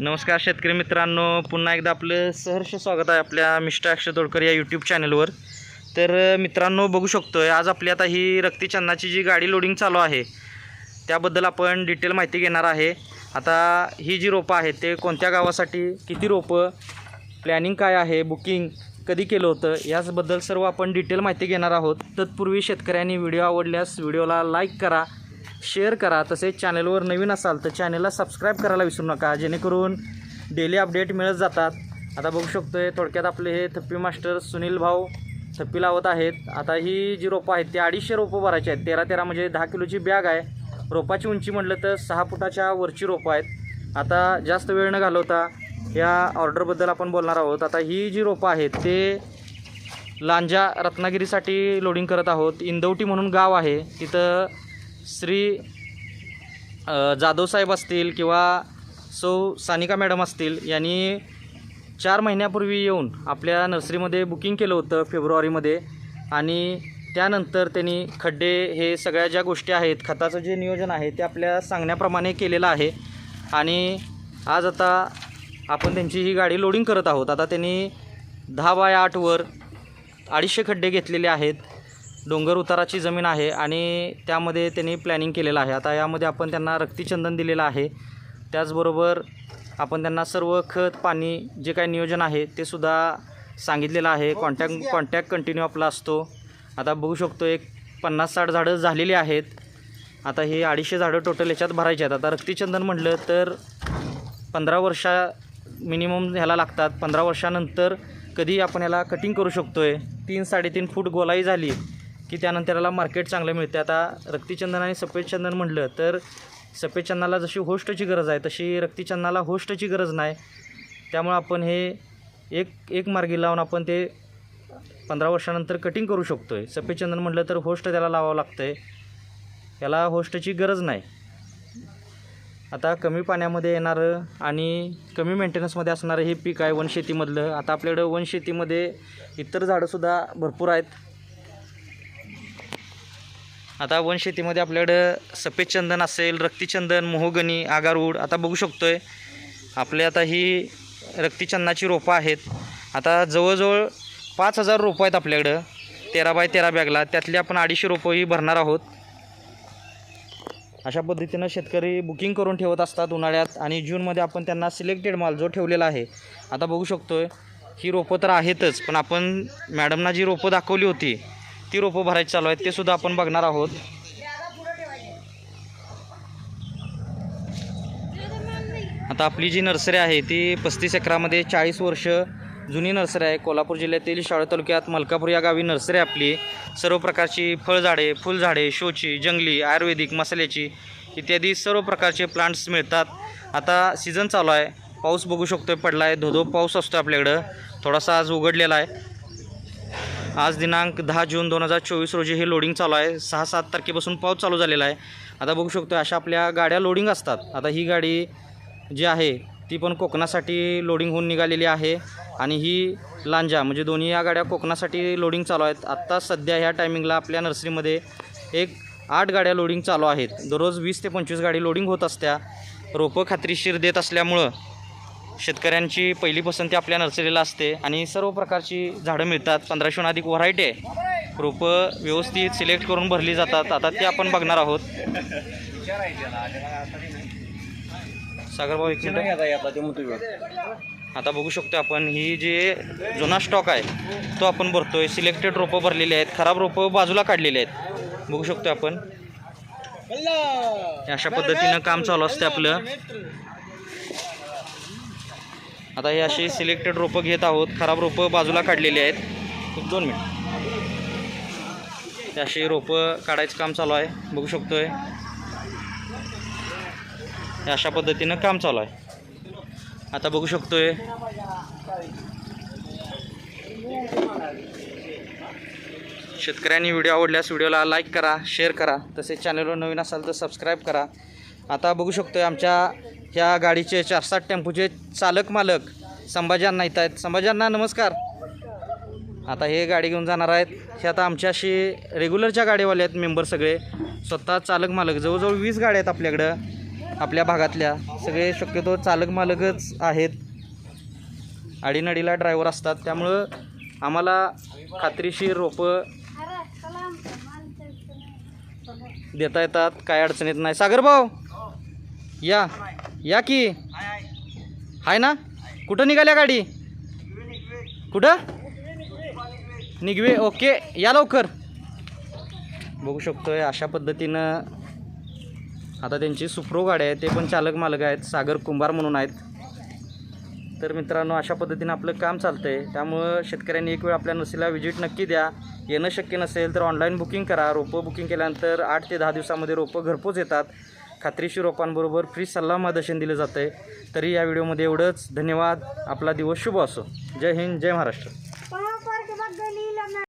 नमस्कार शेतकरी मित्रांनो पुन्हा एकदा आपलं सहर्ष स्वागत आहे आपल्या मिस्टर अक्षय तोडकर या यूट्यूब चॅनलवर तर मित्रांनो बघू शकतो आहे आज आपली आता ही रक्तीचंदनाची जी गाडी लोडिंग चालू आहे त्याबद्दल आपण डिटेल माहिती घेणार आहे. आता ही जी रोपं आहेत ते कोणत्या गावासाठी किती रोपं प्लॅनिंग काय आहे बुकिंग कधी केलं होतं याचबद्दल सर्व आपण डिटेल माहिती घेणार आहोत. तत्पूर्वी शेतकऱ्यांनी व्हिडिओ आवडल्यास व्हिडिओला लाईक करा शेअर करा तसेच चॅनलवर नवीन असाल तर चॅनलला सबस्क्राईब करायला विसरू नका जेणेकरून डेली अपडेट मिळत जातात. आता बघू शकतो आहे थोडक्यात आपले हे थप्पी मास्टर सुनील भाऊ थप्पी लावत आहेत. आता ही जी रोपं आहेत ती अडीचशे रोपं भरायची आहेत. तेरा तेरा म्हणजे दहा किलोची बॅग आहे. रोपाची उंची म्हटलं तर सहा फुटाच्या वरची रोपं आहेत. आता जास्त वेळ न घालवता या ऑर्डरबद्दल आपण बोलणार आहोत. आता ही जी रोपं आहेत ते लांजा रत्नागिरीसाठी लोडिंग करत आहोत. इंदवटी म्हणून गाव आहे. तिथं श्री जाधवसाहेब असतील किंवा सौ सानिका मॅडम असतील यांनी चार महिन्यापूर्वी येऊन आपल्या नर्सरीमध्ये बुकिंग केलं होतं फेब्रुवारीमध्ये. आणि त्यानंतर त्यांनी खड्डे हे सगळ्या ज्या गोष्टी आहेत खताचं जे नियोजन आहे ते आपल्या सांगण्याप्रमाणे केलेलं आहे. आणि आज आता आपण त्यांची ही गाडी लोडिंग करत आहोत. आता त्यांनी दहा बाय आठवर अडीचशे खड्डे घेतलेले आहेत. डोंगर उताराची जमीन आहे आणि त्यामध्ये त्यांनी प्लॅनिंग केलेलं आहे. आता यामध्ये आपण त्यांना रक्तीचंदन दिलेलं आहे. त्याचबरोबर आपण त्यांना सर्व खत पाणी जे काही नियोजन आहे ते सुद्धा सांगितलेलं आहे. कॉन्टॅक्ट कॉन्टॅक्ट कंटिन्यू आपला असतो. आता बघू शकतो एक पन्नास साठ झाडं झालेली आहेत. आता हे अडीचशे झाडं टोटल याच्यात भरायचे आहेत. आता रक्तीचंदन म्हटलं तर पंधरा वर्षा मिनिमम ह्याला लागतात. पंधरा वर्षानंतर कधी आपण याला कटिंग करू शकतो आहे तीन साडेतीन फूट गोलाई झाली. की त्यानंतर त्याला मार्केट चांगलं मिळते आता रक्तीचंदन आणि सफेदचंदन म्हटलं तर सफेदचंदनाला जशी होस्टची गरज आहे तशी रक्तीचंदनाला होस्टची गरज नाही. त्यामुळं आपण हे एक एक मार्गी लावून आपण ते पंधरा वर्षानंतर कटिंग करू शकतो आहे सफेदचंदन म्हटलं तर होस्ट त्याला लावावं लागतं आहे याला होस्टची गरज नाही. आता कमी पाण्यामध्ये येणारं आणि कमी मेंटेनन्समध्ये असणारं हे पीक आहे वनशेतीमधलं. आता आपल्याकडं वनशेतीमध्ये इतर झाडंसुद्धा भरपूर आहेत. आता वनशेतीमध्ये आपल्याकडं सफेद चंदन असेल रक्तीचंदन मोहगणी आगारवूड आता बघू शकतो आहे आपले आता ही रक्तीचंदनाची रोपं आहेत. आता जवळजवळ पाच हजार रोपं आहेत आपल्याकडं. तेरा बाय तेरा बॅगला. त्यातली आपण अडीचशे रोपंही भरणार आहोत. अशा पद्धतीनं शेतकरी बुकिंग करून ठेवत असतात उन्हाळ्यात आणि जूनमध्ये आपण त्यांना सिलेक्टेड माल जो ठेवलेला आहे. आता बघू शकतो ही रोपं तर आहेतच पण आपण मॅडमना जी रोपं दाखवली होती ती रोपं भरायची चालू आहेत ते सुद्धा आपण बघणार आहोत. आता आपली जी नर्सरी आहे ती पस्तीस एकरामध्ये चाळीस वर्ष जुनी नर्सरी आहे. कोल्हापूर जिल्ह्यातील शाळा तालुक्यात मलकापूर या गावी नर्सरी आपली. सर्व प्रकारची फळझाडे फुलझाडे शोची जंगली आयुर्वेदिक मसाल्याची इत्यादी सर्व प्रकारचे प्लांट्स मिळतात. आता सीझन चालू आहे. पाऊस बघू शकतो पडला आहे धोधो पाऊस असतो आपल्याकडं. थोडासा आज उघडलेला आहे. आज दिनांक दहा जून दोन हजार चोवीस रोजी हे लोडिंग चालू आहे. सहा सात तारखेपासून पाऊस चालू झालेला आहे. आता बघू शकतो अशा आपल्या गाड्या लोडिंग असतात. आता ही गाडी जी आहे ती पण कोकणासाठी लोडिंग होऊन निघालेली आहे. आणि ही लांजा म्हणजे दोन्ही या गाड्या कोकणासाठी लोडिंग चालू आहेत. आत्ता सध्या ह्या टायमिंगला आपल्या नर्सरीमध्ये एक आठ गाड्या लोडिंग चालू आहेत. दररोज वीस ते पंचवीस गाडी लोडिंग होत असत्या. रोपं खात्रीशीर देत असल्यामुळं शेतकऱ्यांची पहिली पसंती आपल्या नर्सरीला असते आणि सर्व प्रकारची झाडं मिळतात. पंधराशेहून अधिक व्हरायटी आहे. रोपं व्यवस्थित सिलेक्ट करून भरली जातात. आता ते आपण बघणार आहोत. सागरभाऊ एक मिनिट. आता बघू शकतो आपण ही जे जुना स्टॉक आहे तो आपण भरतोय. सिलेक्टेड रोपं भरलेली आहेत. खराब रोपं बाजूला काढलेली आहेत. बघू शकतो आपण. अशा पद्धतीनं काम चालू असते आपलं. आता हे अशी सिलेक्टेड रोपं घेत आहोत. खराब रोपं बाजूला काढलेली आहेत. एक दोन मिनिट. हे अशी रोपं काढायचं काम चालू आहे. बघू शकतोय. आहे अशा पद्धतीनं काम चालू आहे. आता बघू शकतोय. शेतकऱ्यांनी व्हिडिओ आवडल्यास व्हिडिओला लाईक करा शेअर करा. तसेच चॅनलवर नवीन असाल तर सबस्क्राईब करा. आता बघू शकतोय आमच्या ह्या गाडीचे चार सात टेम्पोचे चालक मालक संभाजींना येत आहेत. संभाजींना नमस्कार. आता हे गाडी घेऊन जाणार आहेत. हे आता आमच्याशी रेग्युलरच्या गाडीवाले आहेत मेंबर सगळे. स्वतः चालक मालक. जवळजवळ वीस गाड्या आहेत आपल्याकडं आपल्या भागातल्या. सगळे शक्यतो चालक मालकच आहेत. अडीनडीला ड्रायव्हर असतात. त्यामुळं आम्हाला खात्रीशीर रोपं देता येतात. काय अडचण येत नाही. सागर भाऊ या. या की? आहे ना? कुठं निघाल्या गाडी? कुठं? निघवे. ओके या लवकर. बघू शकतोय अशा पद्धतीनं आता त्यांची सुप्रो गाडी आहे. ते पण चालक मालक आहेत सागर कुंभार म्हणून आहेत. तर मित्रांनो अशा पद्धतीनं आपलं काम चालतं आहे त्यामुळं शेतकऱ्यांनी एक वेळ आपल्या नसीला व्हिजिट नक्की द्या. येणं शक्य नसेल तर ऑनलाईन बुकिंग करा. रोपं बुकिंग केल्यानंतर आठ ते दहा दिवसामध्ये रोपं घरपोच येतात. खात्रीशीर रोपांबरोबर फ्री सल्ला मार्गदर्शन दिलं जातं आहे तरी या व्हिडिओमध्ये एवढंच. धन्यवाद. आपला दिवस शुभ असो. जय हिंद जय महाराष्ट्र.